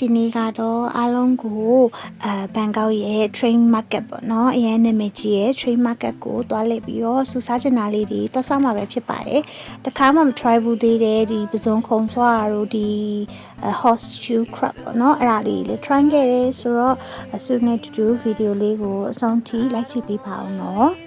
ဒီနေ့ကတော့အားလုံးကိုအဲဘန်ကောက်ရဲ့ train market ပေါ့နော်အရင်နာမည်ကြီးရဲ့ train market ကိုတွားလိုက်ပြီးတော့စူစားချင်တာလေးတွေတက်ဆောက်မှာပဲဖြစ်ပါတယ်တခါမှမ try ဘူးသေးတယ်ဒီပစုံခုံဆွားတို့ဒီ horseshoe crab ပေါ့နော်အဲ့ဒါလေးလေ try ခဲ့တယ်ဆိုတော့အဆူနဲ့တူတူဗီဒီယိုလေးကိုအဆုံးထိလိုက်ကြည့်ပေးပါအောင်နော်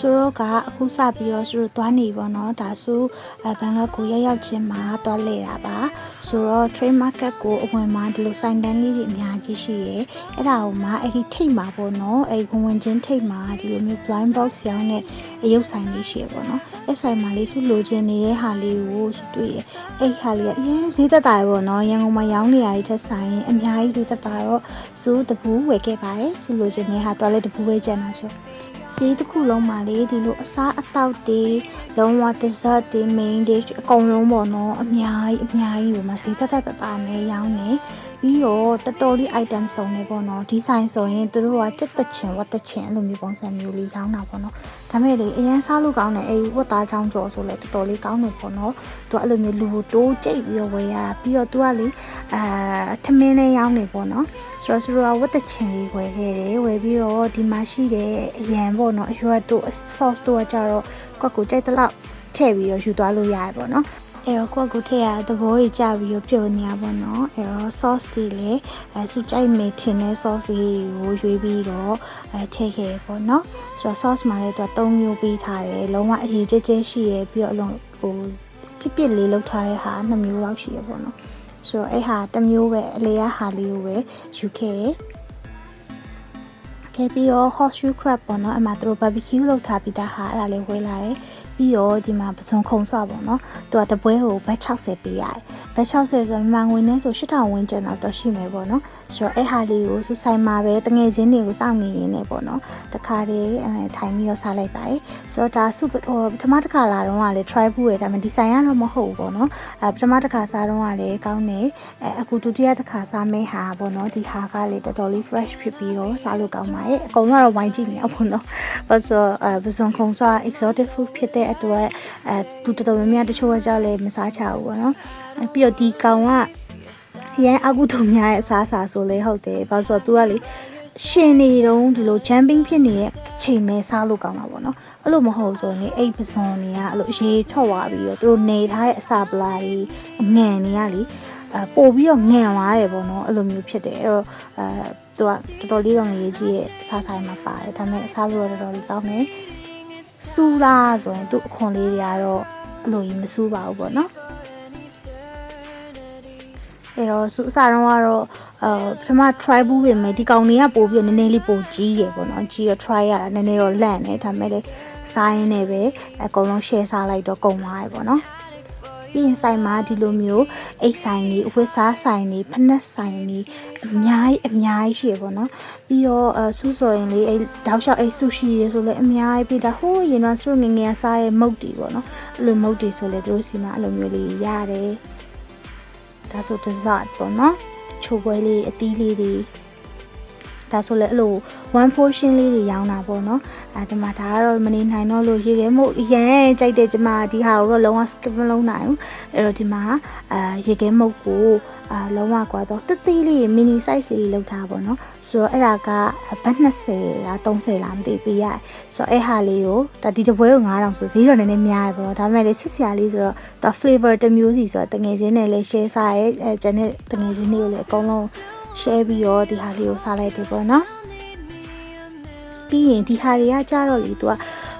ဆိုတော့ကအခုစပြီးတော့သူတို့သွားနေပေါ့နော်ဒါဆိုအဲဘန်ကောက်ကိုရောက်ရောက်ချင်းမှာသွားလဲတာပါဆိုတော့ trade market ကိုအဝင်မှာဒီလိုစိုင်းတန်းလေးတွေအများကြီးရှိရယ်အဲ့ဒါကိုမှအဲ့ဒီထိတ်မှာပေါ့နော်အဲ့ဝင်ဝင်ချင်းထိတ်မှာဒီလိုမျိုး blind box ရောင်းတဲ့အယုတ်ဆိုင်လေးရှိရယ်ပေါ့နော်အဲ့ဆိုင်မှာလေးစုလိုချင်နေတဲ့ဟာလေးကိုစုတွေ့ရယ်အဲ့ဟာလေးကအရင်ဈေးသက်သာရယ်ပေါ့နော်ရန်ကုန်မှာရောင်းနေရတဲ့ထက်ဆိုင်အများကြီးဈေးသက်သာတော့စုတပူးဝယ်ခဲ့ပါတယ်စုလိုချင်တဲ့ဟာသွားလဲတပူးဝယ်ကြတာဆို ဈေးတစ်ခုလုံးမှာလေဒီလိုအစားအသောက်တွေလုံးဝ dessert တွေ main dish အကုန်လုံးပေါ့နော်အများကြီးအများကြီးကိုမဈေးသက်သက်သက်သက်နဲ့ရောင်းနေပြီးတော့တော်တော်လေး item စုံနေပေါ့နော်ဒီဆိုင်ဆိုရင်သူတို့ကစက်တချင်ဝတ်တချင်အဲ့လိုမျိုးပုံစံမျိုးလေးရောင်းတာပေါ့နော်ဒါမဲ့လေအရန်စားလို့ကောင်းတယ်အဲ့ဝတ်သားချောင်းကြော်ဆိုလဲတော်တော်လေးကောင်းတယ်ပေါ့နော်သူကအဲ့လိုမျိုးလူကိုတိုးကြိတ်ပြီးတော့ဝယ်ရပြီးတော့သူကလေအာထမင်းလေးရောင်းနေပေါ့နော် ဆိုတော့ဆိုတော့ဝတ်တချင်လေးဝယ်ခဲ့တယ်ဝယ်ပြီးတော့ဒီမှာရှိတဲ့အရန်ပေါ့နော်အရွက်တို့ sauce တို့ကကြတော့ကွက်ကိုကြိုက်တဲ့လောက်ထည့်ပြီးတော့ယူသွားလို့ရတယ်ပေါ့နော်အဲ့တော့ကိုယ့်ကိုထည့်ရသဘောကြီးကြပြီးတော့ပြုတ်နေရပါတော့အဲ့တော့ sauce တွေလည်းအဲစူကြိုက်မေထင်တဲ့ sauce လေးကိုရွေးပြီးတော့အဲထည့်ခဲ့ပေါ့နော်ဆိုတော့ sauce မှာလည်းသူက၃မျိုးပေးထားတယ်လုံးဝအရေးကြီးကြီးရှိရပြီးတော့အလုံးဟိုပြစ်ပြစ်လေးလောက်ထားတဲ့ဟာနှစ်မျိုးလောက်ရှိရပေါ့နော် ဆိုတော့အဲ့ဟာတစ်မျိုးပဲအလေရဟာလေးကိုပဲယူခဲ့တယ် ခဲ့ပြီးတော့ horseshoe crab ပေါ့နော်အမှသူတို့ barbecue လုပ်ထားပြီးသားဟာအဲ့ဒါလေးဝေးလာတယ်ပြီးတော့ဒီမှာပစုံခုံဆွပေါ့နော်သူကတပွဲကိုဘတ်60ပေးရတယ်ဘတ်60ဆိုတော့မြန်မာငွေနဲ့ဆို8000ဝန်းကျင်တော့တော့ရှိမယ်ပေါ့နော်ဆိုတော့အဲ့ဟာလေးကိုသူဆိုင်မှာပဲတငယ်ချင်းတွေကိုစောင့်နေရင်းနဲ့ပေါ့နော်တခါတည်းအဲထိုင်ပြီးတော့စားလိုက်ပါတယ်ဆိုတော့ဒါစုဟိုပထမတစ်ခါလာတော့ကလည်း try ဖို့ရဒါပေမဲ့ဒီဆိုင်ကတော့မဟုတ်ဘူးပေါ့နော်အဲပထမတစ်ခါစားတော့ကလည်းကောင်းတယ်အဲအခုဒုတိယတစ်ခါစားမယ့်ဟာပေါ့နော်ဒီဟာကလေတော်တော်လေး fresh ဖြစ်ပြီးတော့စားလို့ကောင်းပါတယ်အကုန်လုံးကတော့ဝိုင်းကြည့်နေအောင်ပေါ့နော်ဘာလို့အဲပစုံခုံစား exotic food ဖြစ်တဲ့အတွက်အဲသူတော်တော်များများတချို့ကကြောက်လဲမစားချဘူးပေါ့နော်အဲပြီးတော့ဒီကောင်ကရန်အကုထုံများရဲ့အစားအစာဆိုလဲဟုတ်တယ်ဘာလို့ဆိုတော့ तू ကလေရှင်နေတုံးဒီလို jumping ဖြစ်နေတဲ့ချိန်မဲစားလို့ကောင်းတာပေါ့နော်အဲ့လိုမဟုတ်ဆိုရင်အဲ့ပစွန်တွေကအဲ့လိုရေထွက်သွားပြီးတော့သူတို့နေထားတဲ့အစာပလာတွေအငံတွေကလေအဲ ပို့ပြီးတော့ငံသွားတယ်ပေါ့နော်အဲ့လိုမျိုးဖြစ်တယ်အဲ့တော့အဲသူကတော်တော်လေးတော့ငရေကြီးရဲ့အစားဆိုင်မှာပါတယ်ဒါပေမဲ့အစားလို့တော့တော်တော်လေးကောင်းတယ်စူလားဆိုရင်သူ့အခွန်လေးတွေကတော့အဲ့လိုကြီးမစူးပါဘူးပေါ့နော်အဲ့တော့စုအစတော့ကတော့အာပထမ try ဘူးပြင်မယ်ဒီကောင်တွေကပို့ပြီးတော့နည်းနည်းလေးပိုကြီးရယ်ပေါ့နော်ကြီးရ try ရတာနည်းနည်းတော့လန့်နေဒါပေမဲ့လေစားရင်းနဲ့ပဲအကုန်လုံး share စားလိုက်တော့ကုန်သွားရယ်ပေါ့နော် ပြီးရင်ဆိုင်မှာဒီလိုမျိုးအိတ်ဆိုင်တွေအဝတ်စားဆိုင်တွေဖနက်ဆိုင်တွေအများကြီးအများကြီးရှိရပေါ့နော်ပြီးတော့အဆူဆိုရင်လေအဲ့တောက်လျှောက်အဲ့ဆူရှီရေဆိုလဲအများကြီးပြီးဒါဟိုးရင်တော့ဆူငယ်ငယ်စားရဲ့မုတ်တီပေါ့နော်အဲ့လိုမုတ်တီဆိုလဲသူတို့စီမှာအဲ့လိုမျိုးလေးရတယ်ဒါဆို dessert ပေါ့နော်ချိုပွဲလေးအသီးလေးတွေ ဒါဆိုလည်းအဲ့လို one portion လေးတွေရောင်းတာပေါ့နော်အဲဒီမှာဒါကတော့မနေနိုင်တော့လို့ရေခဲမို့ရန်ကြိုက်တယ်ကျမဒီဟာကိုတော့လုံးဝ skip မလုပ်နိုင်ဘူးအဲ့တော့ဒီမှာအာရေခဲမုတ်ကိုအာလုံးဝကွာတော့တစ်သေးလေး mini size လေးလောက်ထားပေါ့နော်ဆိုတော့အဲ့ဒါကဘတ်20လား30လားမသိပေးရတယ်ဆိုတော့အဲ့ဟာလေးကိုဒါဒီတစ်ပွဲကို9000ဆိုဈေးတော့နည်းနည်းများတယ်ပေါ့ဒါပေမဲ့လေချစ်စရာလေးဆိုတော့ဒါ flavor တစ်မျိုးစီဆိုတော့တငယ်ချင်းနဲ့လည်း share စားရဲအဲကျန်တဲ့တငယ်ချင်းတွေကိုလည်းအကုန်လုံး share ပြီးတော့ဒီဟာလေးကိုစားလိုက်တယ်ပေါ့နော်ပြီးရင်ဒီဟာတွေကကြတော့လေသူက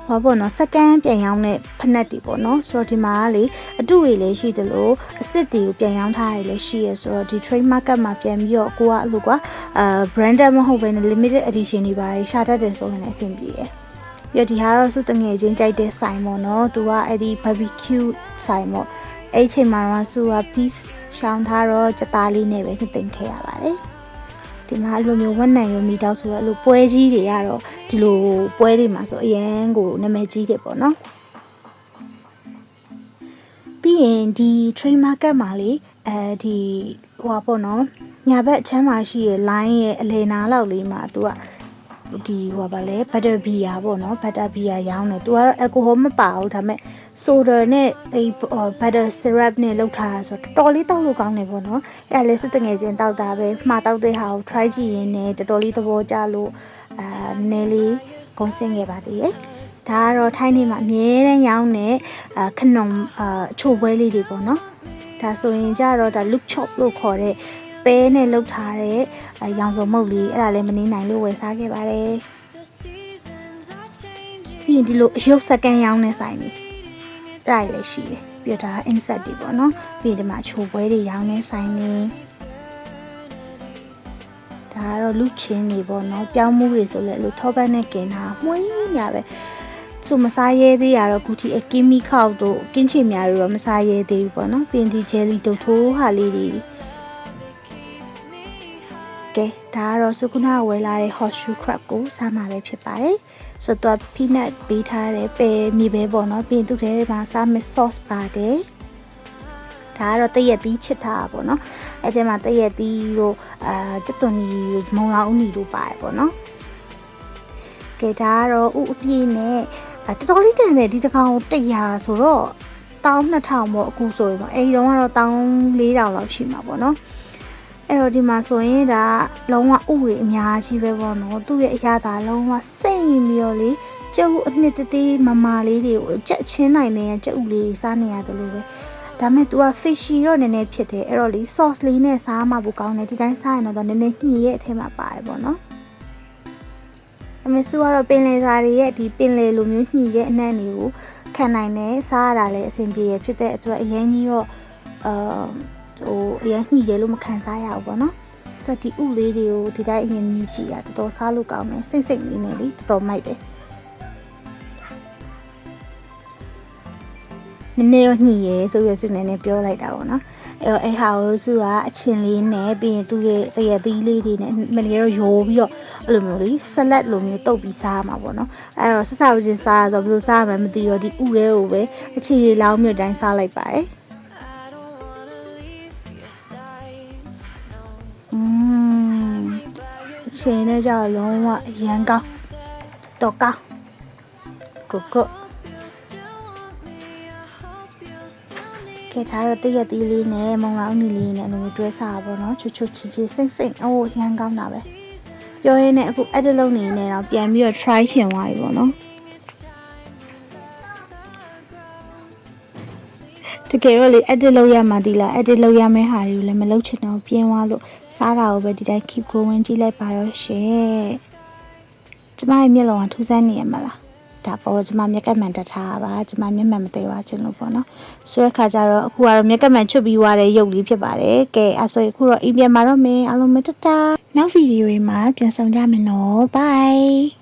ဘာပေါ့နော်စကန်ပြန်ရောင်းတဲ့ဖက်နက်တွေပေါ့နော်ဆိုတော့ဒီမှာကလေအတုတွေလည်းရှိတယ်လို့အစ်စ်တွေကိုပြန်ရောင်းထားရလည်းရှိရဆိုတော့ဒီ trade market မှာပြန်ပြီးတော့ကိုကအဲ့လိုကွာအာ branded မဟုတ်ဘဲနဲ့ limited edition တွေပါတယ်ရှာတတ်တယ်ဆိုရင်လည်းအဆင်ပြေတယ်ပြီးတော့ဒီဟာတော့စုတငယ်ချင်းကြိုက်တဲ့ဆိုင်ပေါ့နော်သူကအဲ့ဒီ barbecue ဆိုင်ပေါ့အဲ့ချိန်မှာတော့စုက beef ရှောင်းထားတော့စသားလေးနဲ့ပဲနှစ်သိမ့်ခဲ့ရပါတယ်ဒီမှာအဲ့လိုမျိုးဝက်နံရုံမိတော့ဆိုတော့အဲ့လိုပွဲကြီးတွေကတော့ဒီလိုပွဲတွေမှာဆိုအရန်ကိုနာမည်ကြီးတယ်ပေါ့နော်ပြီးရင်ဒီ trade market မှာလေအဲဒီဟိုပါပေါ့နော်ညာဘက်အချမ်းမှာရှိရဲ့ line ရဲ့အလေနာလောက်လေးမှာသူက ဒီဟိုပါလဲဘတ်တာဘီယာပေါ့နော်ဘတ်တာဘီယာရောင်းတယ်သူကတော့အယ်ကိုဟိုမပါဘူးဒါပေမဲ့ဆိုဒါနဲ့အဲဘတ်တာဆီရပ်နဲ့လောက်ထားတာဆိုတော့တော်တော်လေးတောက်လို့ကောင်းတယ်ပေါ့နော်အဲ့ဒါလေးစုတငယ်ချင်းတောက်တာပဲမှာတောက်တဲ့ဟာကို try ကြည့်ရင်းနဲ့တော်တော်လေးသဘောကျလို့အာနည်းလေးဂုံးစင်ခဲ့ပါသေးတယ်ဒါကတော့ထိုင်းနေမှာအမြဲတမ်းရောင်းတဲ့အာခနုံအာအချိုပွဲလေးတွေပေါ့နော်ဒါဆိုရင်ကြတော့ဒါ look chop လို့ခေါ်တဲ့ ပဲနဲ့လှုပ်ထားတဲ့အာရောင်စုံမုတ်လေးအဲ့ဒါလည်းမနေနိုင်လို့ဝယ်စားခဲ့ပါတယ် The seasons are changing. ပြီးရင်ဒီလိုအယုတ်စကန်ရောင်းတဲ့ဆိုင်တွေအဲ့ဒါလည်းရှိတယ်ပြီးတော့ဒါ insect တွေပေါ့နော်ပြီးရင်ဒီမှာချိုပွဲတွေရောင်းတဲ့ဆိုင်တွေဒါကတော့လူချင်းတွေပေါ့နော်ပြောင်းမှုတွေဆိုလဲလို့ထောပတ်နဲ့กินတာမွေးညာပဲသူမစားရဲသေးရတော့ခုထိအကင်းမီခောက်တို့ကင်းချင်များတွေတော့မစားရဲသေးဘူးပေါ့နော်ပြီးရင်ဒီ jelly တုတ်ထိုးဟာလေးတွေ ကဲဒါကတော့စုခုနာဝယ်လာတဲ့ hot shoe crab ကိုစားမှာပဲဖြစ်ပါတယ်ဆိုတော့ peanut ပေးထားတဲ့ပဲမြေပဲပေါ့နော်ပြီးရင်သူ့ထဲမှာစားမဲ့ sauce ပါတယ်ဒါကတော့တရက်သီးချစ်ထားတာပေါ့နော်အဲ့ထဲမှာတရက်သီးတို့အာကျွတ်သွန်ကြီးမုံလာဦးနီတို့ပါတယ်ပေါ့နော်ကဲဒါကတော့ဥအပြည့်နဲ့အာတော်တော်လေးတန်တယ်ဒီတစ်ကောင်100ဆိုတော့12000ပေါ့အခုဆိုရင်ပေါ့အဲဒီတော့ကတော့14000လောက်ရှိမှာပေါ့နော် အဲ့တော့ဒီမှာဆိုရင်ဒါလုံးဝဥတွေအများကြီးပဲပေါ့နော်သူ့ရဲ့အရာသာလုံးဝစိတ်ပြီးတော့လေကျုပ်အနှစ်တသေးမမာလေးတွေကိုကြက်ချင်းနိုင်နေတဲ့ကျုပ်လေးတွေစားနေရတယ်လို့ပဲဒါမဲ့ तू က fishy တော့နည်းနည်းဖြစ်တယ်အဲ့တော့လေ sauce လေးနဲ့စားမှပိုကောင်းတယ်ဒီတိုင်းစားရင်တော့နည်းနည်းညှိရဲ့အထက်မှာပါတယ်ပေါ့နော်အမေစုကတော့ပင်လယ်စာတွေရဲ့ဒီပင်လယ်လိုမျိုးညှိတဲ့အနှံ့တွေကိုခံနိုင်တယ်စားရတာလည်းအဆင်ပြေရဖြစ်တဲ့အတွက်အရင်ကြီးတော့အာ ဟိုအရင်ညှိတယ်လို့မခံစားရဘူးပေါ့နော်တက်ဒီဥလေးတွေကိုဒီတိုင်းအရင်မြည်ကြည့်ရတော်တော်စားလို့ကောင်းတယ်စိတ်စိတ်လေးနဲ့လေတော်တော်မိုက်တယ်နည်းနည်းတော့ညှိရဲဆိုရစုနည်းနည်းပြောလိုက်တာပေါ့နော်အဲ့တော့အဲ့ဟာကိုစုကအချင်းလေးနဲ့ပြီးရင်သူ့ရဲ့တရသီးလေးတွေနဲ့မနေ့တော့ရိုးပြီးတော့အဲ့လိုမျိုးလေဆလတ်လိုမျိုးတုပ်ပြီးစားရမှာပေါ့နော်အဲ့တော့ဆက်စားချင်းစားရဆိုဘယ်လိုစားရမှန်းမသိတော့ဒီဥရဲကိုပဲအချီလေးလောင်းမြတ်တိုင်းစားလိုက်ပါတယ် ချင်းနဲ့ကြောက်လုံးဝအရန်ကောင်းတော့ကောင်းကိုကိုကဲဒါတော့တရက်သီးလေးနဲ့မုံလောင်းနီလေးနဲ့အလိုမျိုးတွဲစားပါတော့ချွတ်ချွတ်ချီချီစိမ့်စိမ့်အိုးရန်ကောင်းတာပဲပြောရင်းနဲ့အခု edit လုပ်နေနေတော့ပြန်ပြီးတော့ try ချင်သွားပြီပေါ့နော် တကယ်တော့လေ edit လုပ်ရမှဒီလား edit လုပ်ရမယ့်ဟာတွေကိုလည်းမလုပ်ချင်တော့ပြင်းသွားလို့စားတာကိုပဲဒီတိုင်း keep going ကြည့်လိုက်ပါတော့ရှင်ကျမရဲ့မျက်လုံးကထူးဆန်းနေရမလားဒါပေါ်ကျမမျက်ကပ်မှန်တက်ထားပါကျမမျက်မှန်မသေးပါချင်လို့ပေါ့နော်ဆိုတဲ့ခါကျတော့အခုကတော့မျက်ကပ်မှန်ချွတ်ပြီးွားတဲ့ရုပ်လေးဖြစ်ပါတယ်ကဲအဲ့ဆိုရင်အခုတော့အိမ်ပြန်มาတော့မင်းအားလုံးမတတာနောက်ဗီဒီယိုတွေမှာပြန်ဆောင်ကြမယ်နော် bye